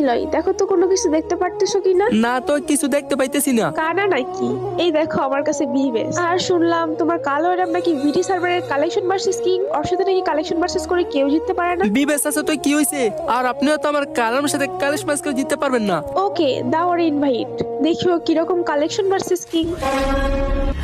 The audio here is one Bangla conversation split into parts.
নিলয় দেখো তো কোনো কিছু দেখতে পারতেছো কিনা? না তো কিছু দেখতে পাইতেছি না। কানা নাকি? এই দেখো আমার কাছে বিবেস আর শুনলাম তোমার কালো এরাম নাকি ভিডি সার্ভারের কালেকশন ভার্সেস কিং? ওর সাথে নাকি কালেকশন ভার্সেস করে কেউ জিততে পারে না? বিবেশ আছে তো কি হয়েছে আর আপনিও তো আমার কালামের সাথে কালেশ ম্যাচ করে জিততে পারবেন না। ওকে দাও ওর ইনভাইট দেখিও কীরকম কালেকশন ভার্সেস কিং?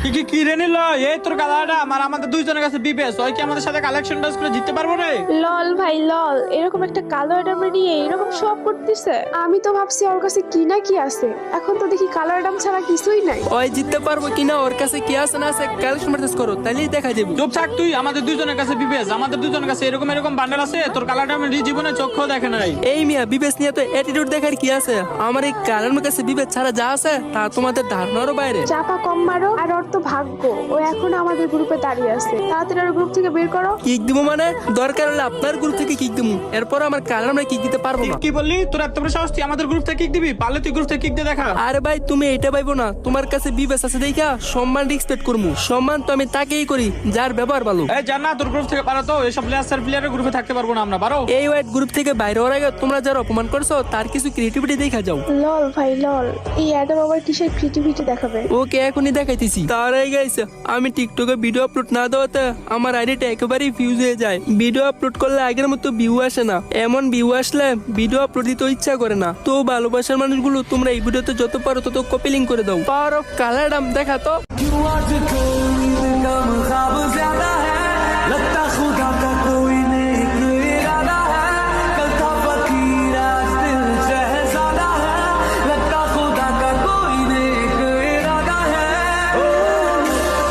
কি কি কি রে নিল? এই তোর গালাটা আমার আমাদের দুইজনের কাছে বিবেস ওই কি আমাদের সাথে কালেকশন ডাস করে জিততে পারব রে? লল ভাই লল এরকম একটা কালো অ্যাডাম নিয়ে এরকম সব করতেছে? আমি তো ভাবছি ওর কাছে কি না কি আছে। এখন তো দেখি কালো অ্যাডাম ছাড়া কিছুই নাই। ওই জিততে পারব কিনা ওর কাছে কি আছে না আছে কালেকশন ম্যাচ করো তাইলেই দেখা যাবে চুপ থাক তুই আমাদের দুইজনের কাছে বিবেস আমাদের দুইজনের কাছে এরকম এরকম বান্ডেল আছে তোর কালারটা আমি জীবনে চোখেও দেখে নাই। এই মিয়া বিবেশ নিয়ে তো অ্যাটিটিউড দেখার কি আছে? আমার এই কালামের কাছে বিবেচ ছাড়া যা আছে তা তোমাদের ধারণারও বাইরে। চাপা কম মারো আর ওর তো ভাগ্য। ও এখন আমাদের গ্রুপে দাঁড়িয়ে আছে। তাড়াতাড়ি ওর গ্রুপ থেকে বের করো। কিক দিব মানে? দরকার হলে আপনার গ্রুপ থেকে কিক দিব। এরপর আমার কালামে কিক দিতে পারব না। কি বললি? তোর এত বড় সাহস তুই আমাদের গ্রুপ থেকে কিক দিবি? পারলে তুই গ্রুপ থেকে কিক দিয়ে দেখা। আরে ভাই তুমি এটা পাইবো না। তোমার কাছে বিবেচ আছে দেখা। সম্মান এক্সপেক্ট করব সম্মান তো আমি তাকেই করি যার ব্যবহার ভালো। এই জান না তোর গ্রুপ থেকে পারো তো। এসব প্লেয়ার প্লেয়ারের গ্রুপে থাকতে পারব না আমরা। পারো? এই ওয়াইট গ্রুপ থেকে বাইরে হওয়ার আগে তোমরা যারা অপমান করছ তার কিছু ক্রিয়েটিভিটি দেখা যাও। লল ভাই লল। এই অ্যাডাম আবার কিসের ক্রিয়েটিভিটি দেখাবে? ওকে এখনই দেখাইতেছি। তার আগে গাইছে আমি টিকটকে ভিডিও আপলোড না দেওয়াতে আমার আইডিটা একেবারেই ফিউজ হয়ে যায়। ভিডিও আপলোড করলে আগের মতো ভিউ আসে না। এমন ভিউ আসলে ভিডিও আপলোড দিতে ইচ্ছা করে না। তো ভালোবাসার মানুষগুলো, তোমরা এই ভিডিওতে যত পারো তত কপি করে দাও। পাওয়ার অফ কালার দেখা তো।